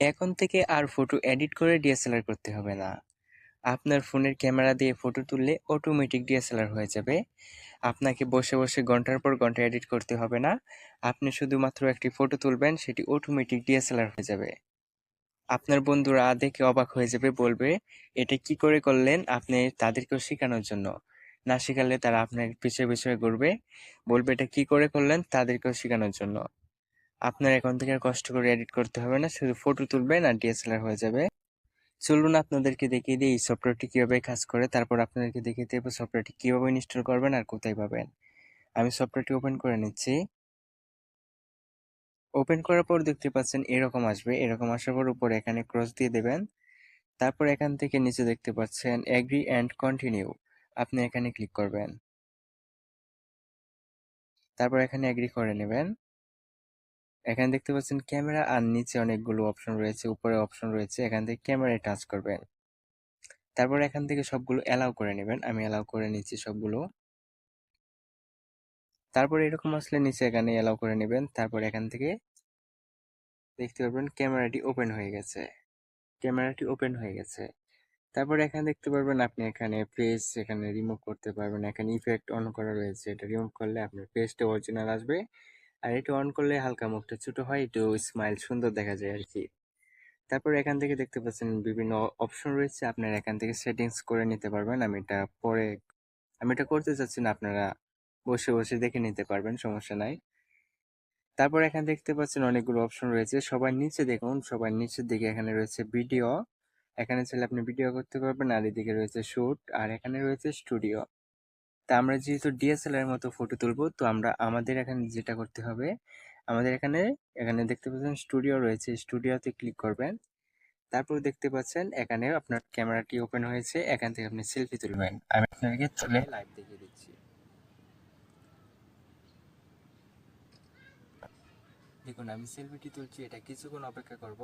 এখন থেকে আর ফটো এডিট করে ডিএসএলআর করতে হবে না। আপনার ফোনের ক্যামেরা দিয়ে ফটো তুললে অটোমেটিক ডিএসএলআর হয়ে যাবে। আপনাকে বসে বসে ঘণ্টার পর ঘণ্টা এডিট করতে হবে না। আপনি শুধুমাত্র একটি ফটো তুলবেন, সেটি অটোমেটিক ডিএসএলআর হয়ে যাবে। আপনার বন্ধুরা দেখে অবাক হয়ে যাবে, বলবে, এটা কি করে করলেন আপনি তাদেরকেও শেখানোর জন্য? না শেখালে তারা আপনার পিছিয়ে পিছিয়ে ঘুরবে, বলবে, এটা কি করে করলেন তাদেরকেও শেখানোর জন্য? আপনার এখন থেকে আর কষ্ট করে এডিট করতে হবে না, শুধু ফটো তুলবেন আর ডিএসএলআর হয়ে যাবে। চলুন আপনাদেরকে দেখিয়ে দিই এই সফটওয়্যারটি কীভাবে কাজ করে, তারপর আপনাদেরকে দেখিয়ে দেবো সফটওয়্যারটি কীভাবে ইনস্টল করবেন আর কোথায় পাবেন। আমি সফটওয়্যারটি ওপেন করে নিচ্ছি। ওপেন করার পর দেখতে পাচ্ছেন এরকম আসবে, এরকম আসার পর উপরে এখানে ক্রস দিয়ে দেবেন। তারপর এখান থেকে নিচে দেখতে পাচ্ছেন এগ্রি অ্যান্ড কন্টিনিউ আপনি এখানে ক্লিক করবেন। তারপর এখানে এগ্রি করে নেবেন। এখানে দেখতে পাচ্ছেন ক্যামেরা, আর নিচে অনেকগুলো অপশন রয়েছে, উপরে অপশন রয়েছে, এখান থেকে ক্যামেরায় টাচ করবেন। তারপর এখান থেকে সবগুলো অ্যালাউ করে নেবেন, আমি অ্যালাউ করে নিচ্ছি সবগুলো। তারপর এরকম আসলে নিচে এখানে অ্যালাউ করে নেবেন, তারপর এখান থেকে দেখতে পারবেন ক্যামেরাটি ওপেন হয়ে গেছে, ক্যামেরাটি ওপেন হয়ে গেছে। তারপর এখানে দেখতে পারবেন আপনি এখানে পেজ এখানে রিমুভ করতে পারবেন, এখানে ইফেক্ট অন করা রয়েছে, এটা রিমুভ করলে আপনার পেজটা অরিজিনাল আসবে। আর এটা অন করলে হালকা মুখটা ছোট হয়, একটু স্মাইল সুন্দর দেখা যায় আর কি তারপর এখান থেকে দেখতে পাচ্ছেন বিভিন্ন অপশন রয়েছে, আপনারা এখান থেকে সেটিংস করে নিতে পারবেন। আমি এটা পরে, আমি এটা করতে চাচ্ছি না, আপনারা বসে বসে দেখে নিতে পারবেন, সমস্যা নাই। তারপর এখানে দেখতে পাচ্ছেন অনেকগুলো অপশন রয়েছে। সবার নিচে দেখুন, সবার নিচের দিকে এখানে রয়েছে ভিডিও এখানে চাইলে আপনি ভিডিও করতে পারবেন, আর এদিকে রয়েছে শুট আর এখানে রয়েছে স্টুডিও তা আমরা যেহেতু ডিএসএলআর মতো ফটো তুলবো, তো আমরা আমাদের এখানে যেটা করতে হবে, আমাদের এখানে এখানে দেখতে পাচ্ছেন স্টুডিও রয়েছে স্টুডিওতে ক্লিক করবেন। তারপর দেখতে পাচ্ছেন এখানে আপনার ক্যামেরাটি ওপেন হয়েছে, এখান থেকে আপনি সেলফি তুলবেন। আমি আপনাকে তুলে লাইভ দেখিয়ে দিচ্ছি। দেখুন, আমি সেলফিটি তুলছি, এটা কিছুক্ষণ অপেক্ষা করব।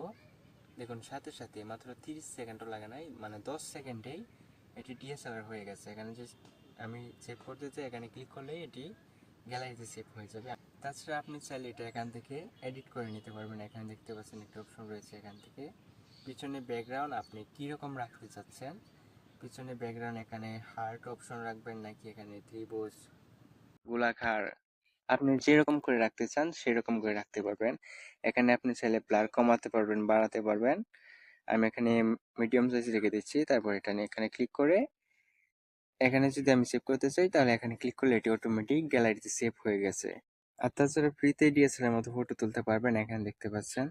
দেখুন, সাথে সাথে মাত্র তিরিশ সেকেন্ডও লাগে নাই মানে দশ সেকেন্ডেই এটি ডিএসএলআর হয়ে গেছে। এখানে যে আমি সেভ করতে চাই এখানে ক্লিক করলেই এটি গ্যালারিতে সেভ হয়ে যাবে। তাছাড়া আপনি চাইলে এটা এখান থেকে এডিট করে নিতে পারবেন। এখানে দেখতে পাচ্ছেন একটা অপশন রয়েছে এখান থেকে। পিছনে ব্যাকগ্রাউন্ড আপনি কীরকম রাখতে চাচ্ছেন? পিছনে ব্যাকগ্রাউন্ড এখানে হার্ট অপশন রাখবেন নাকি এখানে ত্রিভুজ? গোলাকার। আপনি যেরকম করে রাখতে চান, সেরকম করে রাখতে পারবেন। এখানে আপনি চাইলে ব্লার কমাতে পারবেন, বাড়াতে পারবেন। আমি এখানে মিডিয়াম সাইজ রেখে দিচ্ছি। তারপর এটা নিয়ে এখানে ক্লিক করে এখানে যদি আমি সেভ করতে চাই, তাহলে এখানে ক্লিক করলে এটি অটোমেটিক গ্যালারিতে সেভ হয়ে গেছে। আর তাছাড়া ফ্রিতে ডিএসএলআর মতো ফটো তুলতে পারবেন এখানে দেখতে পাচ্ছেন।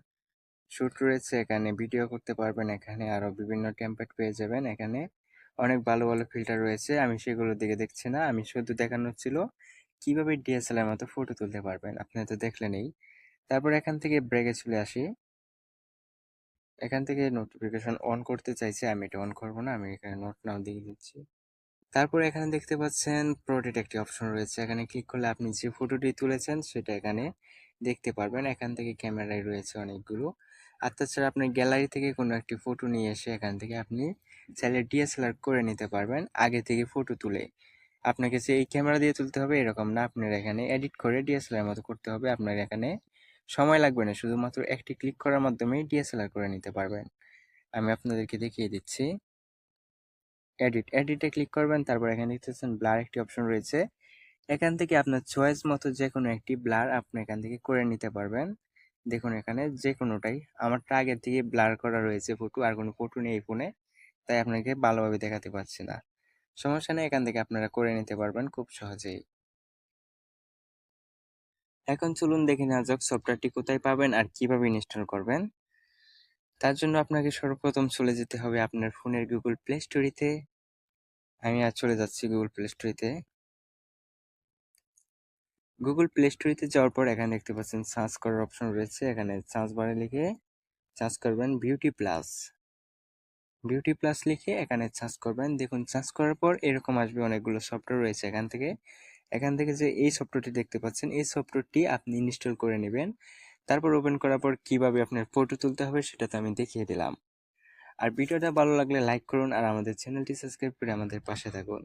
শুট রয়েছে এখানে ভিডিও করতে পারবেন এখানে আরও বিভিন্ন টেমপ্লেট পেয়ে যাবেন এখানে। অনেক ভালো ভালো ফিল্টার রয়েছে, আমি সেগুলোর দিকে দেখছি না। আমি শুধু দেখানো ছিল কীভাবে ডিএসএলআর মতো ফটো তুলতে পারবেন, আপনি তো দেখলেনই তারপর এখান থেকে ব্রেকে চলে আসি। এখান থেকে নোটিফিকেশন অন করতে চাইছে, আমি এটা অন করব না, আমি এখানে নোট নাও দিয়ে দিচ্ছি। তারপর এখানে দেখতে পাচ্ছেন প্রোটেট একটি অপশন রয়েছে। এখানে ক্লিক করলে আপনি যে ফটোটি তুলেছেন, সেটা এখানে দেখতে পারবেন। এখান থেকে ক্যামেরায় রয়েছে অনেকগুলো। আর তাছাড়া আপনি গ্যালারি থেকে কোনো একটি ফটো নিয়ে এসে এখান থেকে আপনি চাইলে ডিএসএলআর করে নিতে পারবেন আগে থেকে ফটো তুলে। আপনাকে যে এই ক্যামেরা দিয়ে তুলতে হবে, এরকম না। আপনার এখানে এডিট করে ডিএসএলআর মতো করতে হবে। আপনার এখানে সময় লাগবে না। শুধুমাত্র একটি ক্লিক করার মাধ্যমে ডিএসএলআর করে নিতে পারবেন। আমি আপনাদেরকে দেখিয়ে দিচ্ছি। এডিট এডিটে ক্লিক করবেন, তারপর এখানে দেখতেছেন ব্লার একটি অপশন রয়েছে। এখান থেকে আপনার চয়েস মতো যে কোনো একটি ব্লার আপনি এখান থেকে করে নিতে পারবেন। দেখুন এখানে যে কোনোটাই আমারটা আগের থেকে ব্লার করা রয়েছে ফটো আর কোনো ফটো নেই ফোনে তাই আপনাকে ভালোভাবে দেখাতে পারছি না। সমস্যা নেই, এখান থেকে আপনারা করে নিতে পারবেন খুব সহজেই। এখন চলুন দেখে নেওয়া যাক সফটওয়্যারটি কোথায় পাবেন আর কীভাবে ইনস্টল করবেন। তার জন্য আপনাকে সর্বপ্রথম চলে যেতে হবে আপনার ফোনের গুগল প্লে স্টোরিতে আমি আজ চলে যাচ্ছি গুগল প্লে স্টোরিতে গুগল প্লে স্টোরিতে যাওয়ার পর এখানে দেখতে পাচ্ছেন সার্চ করার অপশন রয়েছে। এখানে সার্চ বারে লিখে সার্চ করবেন বিউটি প্লাস বিউটি প্লাস লিখে এখানে সার্চ করবেন। দেখুন সার্চ করার পর এরকম আসবে অনেকগুলো সফটওয়্যার রয়েছে এখান থেকে। এখান থেকে যে এই সফটওয়্যারটি দেখতে পাচ্ছেন, এই সফটওয়্যারটি আপনি ইনস্টল করে নেবেন। তারপর ওপেন করার পর কীভাবে আপনার ফটো তুলতে হবে সেটা তো আমি দেখিয়ে দিলাম। আর ভিডিওটা ভালো লাগলে লাইক করুন আর আমাদের চ্যানেলটি সাবস্ক্রাইব করে আমাদের পাশে থাকুন।